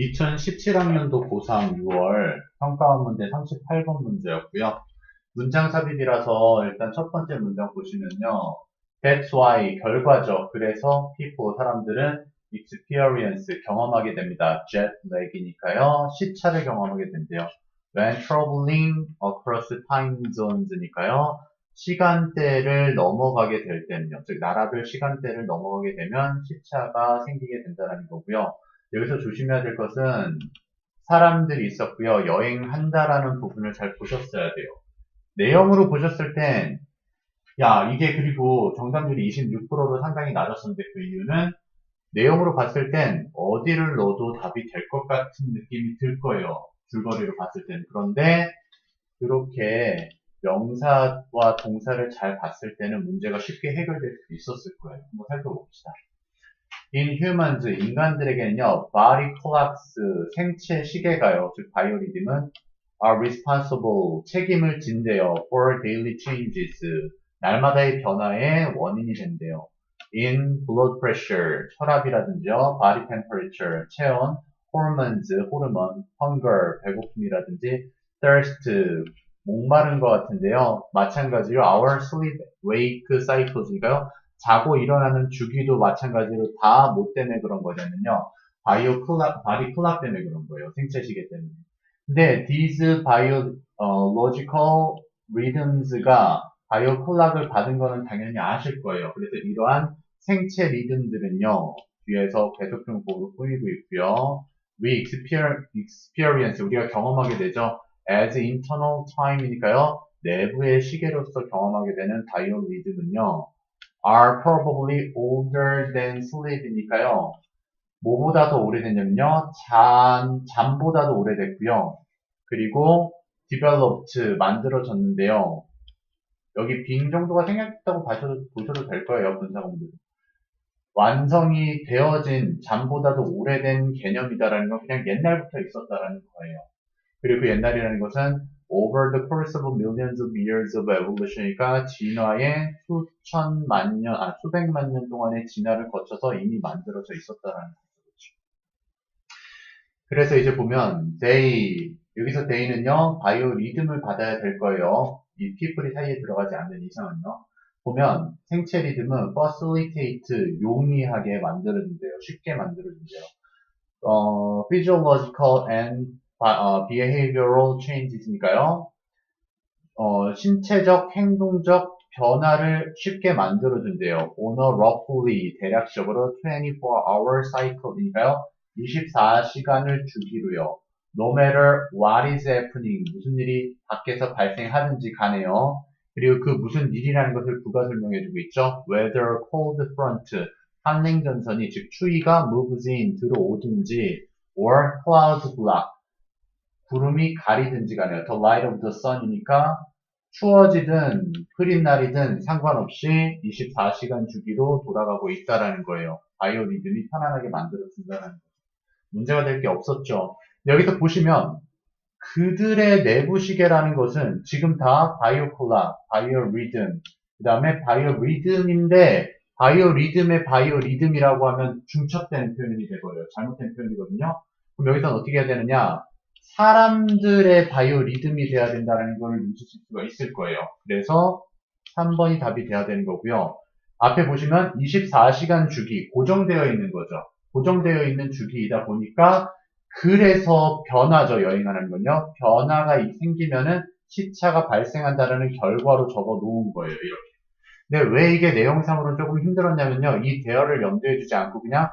2017학년도 고3 6월 평가원 문제 38번 문제였고요. 문장 삽입이라서 일단 첫 번째 문장 보시면요. That's why 결과죠. 그래서 people 사람들은 experience 경험하게 됩니다. jet lag이니까요. 시차를 경험하게 된대요. When traveling across time zones니까요. 시간대를 넘어가게 될 때는요. 즉 나라별 시간대를 넘어가게 되면 시차가 생기게 된다는 거고요. 여기서 조심해야 될 것은 사람들이 있었고요. 여행한다라는 부분을 잘 보셨어야 돼요. 내용으로 보셨을 땐, 야, 이게 그리고 정답률이 26%로 상당히 낮았었는데 그 이유는 내용으로 봤을 땐 어디를 넣어도 답이 될 것 같은 느낌이 들 거예요. 줄거리로 봤을 땐. 그런데 이렇게 명사와 동사를 잘 봤을 때는 문제가 쉽게 해결될 수 있었을 거예요. 한번 살펴봅시다. In humans, 인간들에게는요, body clocks, 생체 시계가요, 즉, 바이오리듬은 are responsible, 책임을 진대요, for daily changes, 날마다의 변화의 원인이 된대요. in blood pressure, 혈압이라든지요, body temperature, 체온, hormones, 호르몬, hunger, 배고픔이라든지, thirst, 목마른 것 같은데요. 마찬가지로 our sleep wake cycles니까요. 자고 일어나는 주기도 마찬가지로 다 뭐 때문에 그런 거냐면요. 바이오 클락, 바디 클락 때문에 그런 거예요. 생체 시계 때문에. 근데 these biological rhythms가 바이오 클락을 받은 거는 당연히 아실 거예요. 그래서 이러한 생체 리듬들은요. 뒤에서 계속 좀 보이고 있고요. We experience, 우리가 경험하게 되죠. as internal time이니까요. 내부의 시계로서 경험하게 되는 바이오 리듬은요. Are probably older than sleep이니까요. 뭐보다 더 오래됐냐면요. 잠, 잠보다도 오래됐고요. 그리고 developed, 만들어졌는데요. 여기 빈 정도가 생겼다고 봐셔도, 보셔도 될 거예요. 분사공들. 완성이 되어진 잠보다도 오래된 개념이다라는 건 그냥 옛날부터 있었다라는 거예요. 그리고 그 옛날이라는 것은 over the course of millions of years of evolution이니까 진화의 수천만 년, 아, 수백만 년 동안의 진화를 거쳐서 이미 만들어져 있었다라는 거죠. 그래서 이제 보면 they, 여기서 they는요, 바이오 리듬을 받아야 될 거예요. 이 people이 사이에 들어가지 않는 이상은요. 보면 생체 리듬은 facilitate, 용이하게 만들어준대요. 쉽게 만들어준대요. 어, physiological and 어, behavioral changes니까요. 어, 신체적, 행동적 변화를 쉽게 만들어준대요. on a roughly, 대략적으로 24-hour cycle이니까요. 24시간을 주기로요. No matter what is happening, 무슨 일이 밖에서 발생하든지 간에요. 그리고 그 무슨 일이라는 것을 부가 설명해주고 있죠. Whether cold front, 한랭전선이 즉 추위가 moves in, 들어오든지 or cloud block, 구름이 가리든지 간에 the light of the sun이니까 추워지든 흐린 날이든 상관없이 24시간 주기로 돌아가고 있다라는 거예요. 바이오 리듬이 편안하게 만들어진다는 거죠. 문제가 될 게 없었죠. 여기서 보시면 그들의 내부 시계라는 것은 지금 다 바이오 콜라, 바이오 리듬, 그 다음에 바이오 리듬인데 바이오 리듬의 바이오 리듬이라고 하면 중첩되는 표현이 되버려요. 잘못된 표현이거든요. 그럼 여기서는 어떻게 해야 되느냐? 사람들의 바이오 리듬이 돼야 된다는 걸 눈치챌 수가 있을 거예요. 그래서 3번이 답이 돼야 되는 거고요. 앞에 보시면 24시간 주기 고정되어 있는 거죠. 고정되어 있는 주기이다 보니까 그래서 변화죠. 여행하는 건요. 변화가 생기면은 시차가 발생한다는 결과로 적어 놓은 거예요. 이렇게. 근데 왜 이게 내용상으로는 조금 힘들었냐면요. 이 대열을 염두에 두지 않고 그냥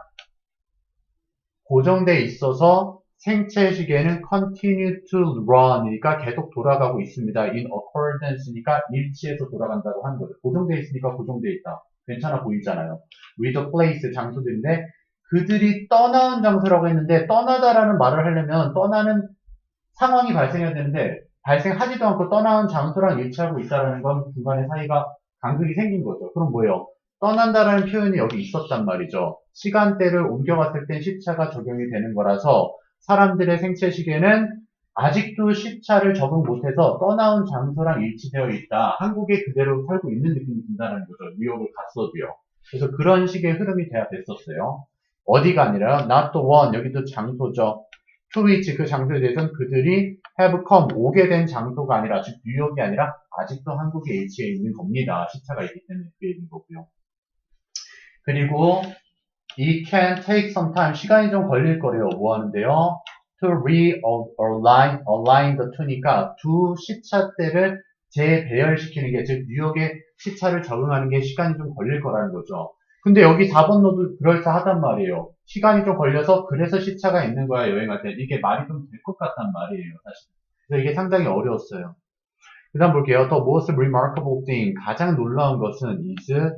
고정돼 있어서 생체 시계는 continue to run이니까 계속 돌아가고 있습니다. in accordance니까 일치해서 돌아간다고 하는 거죠. 고정되어 있으니까 고정되어 있다. 괜찮아 보이잖아요. with a place 장소들인데 그들이 떠나온 장소라고 했는데 떠나다라는 말을 하려면 떠나는 상황이 발생해야 되는데 발생하지도 않고 떠나온 장소랑 일치하고 있다는 건 중간에 사이가 간극이 생긴 거죠. 그럼 뭐예요? 떠난다라는 표현이 여기 있었단 말이죠. 시간대를 옮겨갔을 땐 시차가 적용이 되는 거라서 사람들의 생체 시계는 아직도 시차를 적응 못해서 떠나온 장소랑 일치되어 있다. 한국에 그대로 살고 있는 느낌이 든다는 거죠. 뉴욕을 갔어도요. 그래서 그런 식의 흐름이 돼야 됐었어요. 어디가 아니라 not the one 여기도 장소죠. to which 그 장소에 대해서는 그들이 have come 오게 된 장소가 아니라 즉 뉴욕이 아니라 아직도 한국에 위치해 있는 겁니다. 시차가 있기 때문에 그 얘기인 거고요. 그리고 it can take some time 시간이 좀 걸릴 거래요. 뭐 하는데요? to realign align the two니까 두 시차대를 재배열시키는 게 즉 뉴욕의 시차를 적응하는 게 시간이 좀 걸릴 거라는 거죠. 근데 여기 4번 노드 그럴싸하단 말이에요. 시간이 좀 걸려서 그래서 시차가 있는 거야 여행할 때 이게 말이 좀 될 것 같단 말이에요 사실. 그래서 이게 상당히 어려웠어요. 그 다음 볼게요. The most remarkable thing 가장 놀라운 것은 is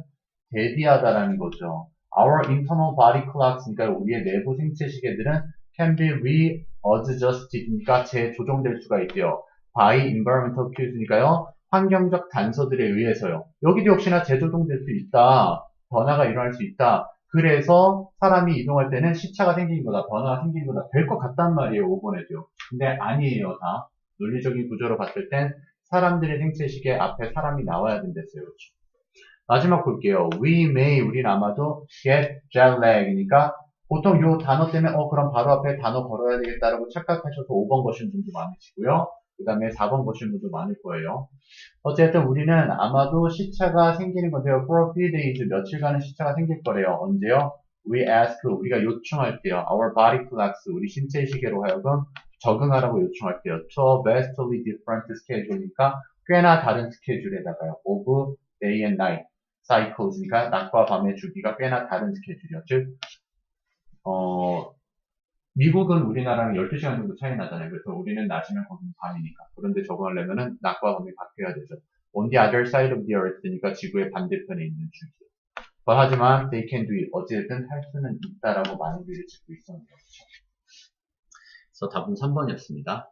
대비하다라는 거죠. Our internal body clocks 그러니까 우리의 내부 생체 시계들은 can be readjusted 그러니까 재조정될 수가 있대요. by environmental cues니까요. 환경적 단서들에 의해서요. 여기도 역시나 재조정될 수 있다. 변화가 일어날 수 있다. 그래서 사람이 이동할 때는 시차가 생기는 거다. 변화가 생기는 거다. 될 것 같단 말이에요. 5번에도요. 근데 아니에요. 다. 논리적인 구조로 봤을 땐 사람들의 생체 시계 앞에 사람이 나와야 된댔어요. 그렇죠? 마지막 볼게요. We may, 우린 아마도 get jet lag이니까 보통 요 단어 때문에 어 그럼 바로 앞에 단어 걸어야 되겠다라고 착각하셔서 5번 거신 분도 많으시고요. 그 다음에 4번 거신 분도 많을 거예요. 어쨌든 우리는 아마도 시차가 생기는 건데요. For a few days, 며칠간은 시차가 생길 거래요. 언제요? We ask, 우리가 요청할게요. Our body clocks, 우리 신체 시계로 하여금 적응하라고 요청할게요. To a vastly different schedule니까 꽤나 다른 스케줄에다가요. Of day and night cycles니까 낮과 밤의 주기가 꽤나 다른 스케줄이요. 즉, 어, 미국은 우리나라랑 12시간 정도 차이 나잖아요. 그래서 우리는 낮이면 거기는 밤이니까. 그런데 저거 하려면은 낮과 밤이 바뀌어야 되죠. On the other side of the earth니까 지구의 반대편에 있는 주기요. 뭐 하지만 they can do it. 어쨌든 할 수는 있다라고 많은 글을 짓고 있었네요. 그래서 답은 3번이었습니다.